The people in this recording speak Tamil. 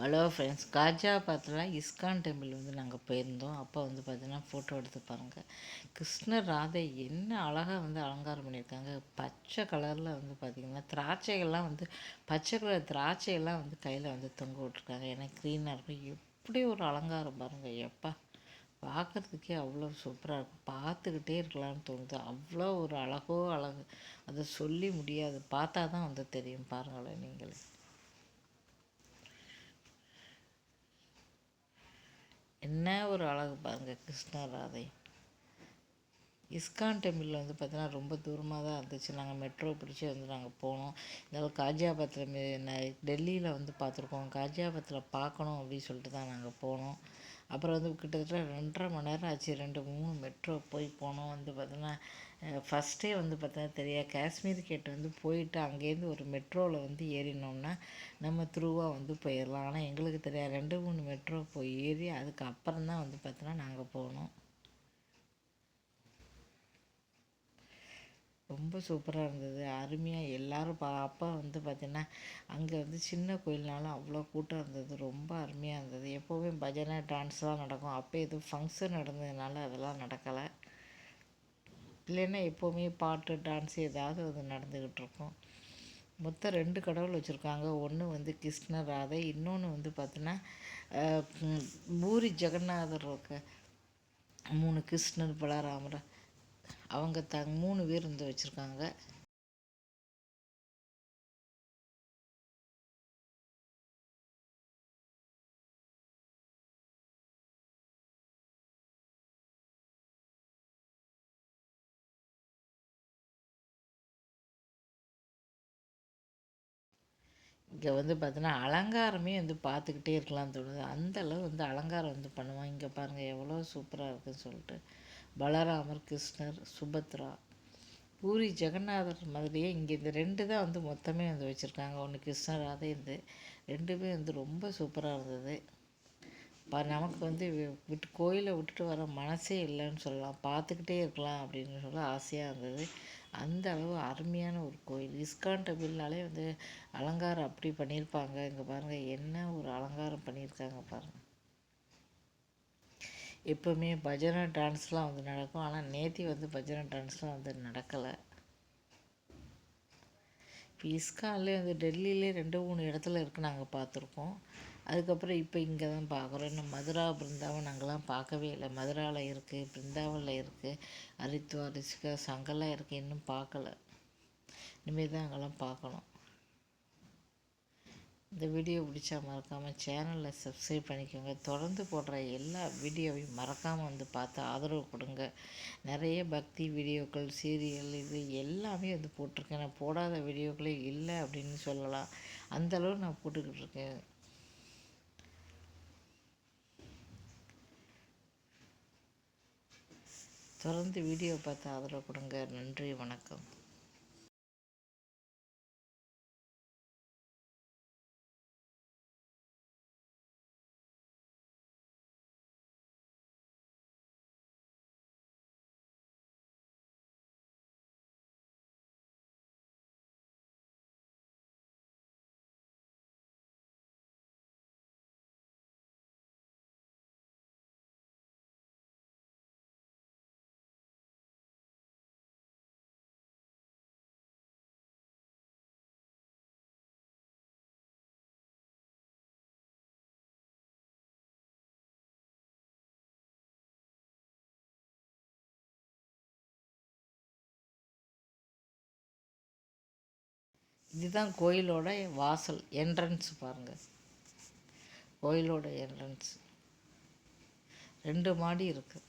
ஹலோ ஃப்ரெண்ட்ஸ் காஜாபாத்தில் இஸ்கான் டெம்பிள் வந்து நாங்கள் போயிருந்தோம். அப்போ வந்து பார்த்தீங்கன்னா ஃபோட்டோ எடுத்து பாருங்கள் கிருஷ்ணர் ராதை என்ன அழகாக வந்து அலங்காரம் பண்ணியிருக்காங்க. பச்சை கலரில் வந்து பார்த்திங்கன்னா திராட்சைகள்லாம் வந்து பச்சை கலர் திராட்சையெல்லாம் வந்து கையில் வந்து தொங்க விட்ருக்காங்க ஏன்னா க்ரீனாக இருக்கும். எப்படி ஒரு அலங்காரம் பாருங்கள் எப்பா பார்க்குறதுக்கே அவ்வளோ சூப்பராக இருக்கும். பார்த்துக்கிட்டே இருக்கலாம்னு தோணுது. அவ்வளோ ஒரு அழகோ அழகு. அதை சொல்லி முடியாது. பார்த்தா தான் வந்து தெரியும். பாருங்களேன் நீங்களே. என்ன ஒரு அழகு பாருங்கள் கிருஷ்ண ராதை. இஸ்கான் டெம்பிள் வந்து பார்த்தீங்கன்னா ரொம்ப தூரமாக தான் இருந்துச்சு. நாங்கள் மெட்ரோ பிடிச்சி வந்து நாங்கள் போனோம். இருந்தாலும் காஜியாபாத்தில் டெல்லியில் வந்து பார்த்துருக்கோம் காஜியாபாத்தில் பார்க்கணும் அப்படின்னு சொல்லிட்டு தான் நாங்கள் போனோம். அப்புறம் வந்து கிட்டத்தட்ட ரெண்டரை மணி நேரம் ஆச்சு. ரெண்டு மூணு மெட்ரோ போய் போனோம். வந்து பார்த்தோன்னா ஃபஸ்ட்டே வந்து பார்த்தா தெரியாது காஷ்மீர் கேட்டு வந்து போயிட்டு அங்கேருந்து ஒரு மெட்ரோவில் வந்து ஏறினோம்னா நம்ம த்ரூவாக வந்து போயிடலாம் ஆனால் எங்களுக்கு தெரியாது. ரெண்டு மூணு மெட்ரோ போய் ஏறி அதுக்கப்புறம் தான் வந்து பார்த்தோன்னா நாங்கள் போனோம். ரொம்ப சூப்பராக இருந்தது. அருமையாக எல்லோரும் பா அப்போ வந்து பார்த்திங்கன்னா அங்கே வந்து சின்ன கோயில்னாலும் அவ்வளோ கூட்டம் இருந்தது. ரொம்ப அருமையாக இருந்தது. எப்போவுமே பஜனை டான்ஸ் தான் நடக்கும். அப்போ எதுவும் ஃபங்க்ஷன் நடந்ததுனால அதெல்லாம் நடக்கலை. இல்லைன்னா எப்போவுமே பாட்டு டான்ஸ் ஏதாவது அது நடந்துக்கிட்டு இருக்கும். மொத்தம் ரெண்டு கடவுள் வச்சுருக்காங்க. ஒன்று வந்து கிருஷ்ண ராதை இன்னொன்று வந்து பார்த்தீங்கன்னா பூரி ஜெகநாதர் இருக்க. மூணு கிருஷ்ணர் பலராமர். அவங்க த மூணு பேர் இருந்து வச்சுருக்காங்க. இங்கே வந்து பார்த்தீங்கன்னா அலங்காரமே வந்து பார்த்துக்கிட்டே இருக்கலாம் தோணுது. அந்தளவு வந்து அலங்காரம் வந்து பண்ணுவான். இங்கே பாருங்கள் எவ்வளோ சூப்பராக இருக்குதுன்னு சொல்லிட்டு. பலராமர் கிருஷ்ணர் சுபத்ரா பூரி ஜெகநாதர் மாதிரியே இங்கே இந்த ரெண்டு தான் வந்து மொத்தமே வந்து வச்சுருக்காங்க. ஒன்று கிருஷ்ணர் அதே இது ரெண்டுமே வந்து ரொம்ப சூப்பராக இருந்தது. இப்போ நமக்கு வந்து விட்டு கோயிலை விட்டுட்டு வர மனசே இல்லைன்னு சொல்லலாம். பார்த்துக்கிட்டே இருக்கலாம் அப்படின்னு சொல்ல ஆசையாக இருந்தது. அந்த அளவு அருமையான ஒரு கோயில். இஸ்கான் டெம்பிள்னாலே வந்து அலங்காரம் அப்படி பண்ணியிருப்பாங்க. இங்கே பாருங்கள் என்ன ஒரு அலங்காரம் பண்ணியிருக்காங்க பாருங்கள் எப்போவுமே பஜனை டான்ஸ்லாம் வந்து நடக்கும். ஆனால் நேத்தி வந்து பஜனை டான்ஸ்லாம் வந்து நடக்கலை. இப்போ இஸ்கான்லேயே வந்து டெல்லியிலே ரெண்டு மூணு இடத்துல இருக்குது நாங்கள் பார்த்துருக்கோம். அதுக்கப்புறம் இப்போ இங்கே தான் பார்க்குறோம் இன்னும் மதுரா பிருந்தாவன் அங்கெல்லாம் பார்க்கவே இல்லை. மதுராவில் இருக்குது பிருந்தாவனில் இருக்குது ஹரித்வார் ரிஷிகேஷ் அங்கெல்லாம் இருக்குது இன்னும் பார்க்கல இனிமேல் தான் அங்கெல்லாம் பார்க்கணும் இந்த வீடியோ பிடிச்சா மறக்காமல் சேனலில் சப்ஸ்கிரைப் பண்ணிக்கோங்க. தொடர்ந்து போடுற எல்லா வீடியோவையும் மறக்காமல் வந்து பார்த்து ஆதரவு கொடுங்க. நிறைய பக்தி வீடியோக்கள் சீரியல் இது எல்லாமே வந்து போட்டிருக்கேன். நான் போடாத வீடியோக்களே இல்லை அப்படின்னு சொல்லலாம். அந்தளவு நான் போட்டுக்கிட்டு இருக்கேன். தொடர்ந்து வீடியோ பார்த்து ஆதரவு கொடுங்க. நன்றி வணக்கம். இதுதான் கோயிலோட வாசல் என்ட்ரன்ஸ் பாருங்கள் கோயிலோட என்ட்ரன்ஸ் ரெண்டு மாடி இருக்குது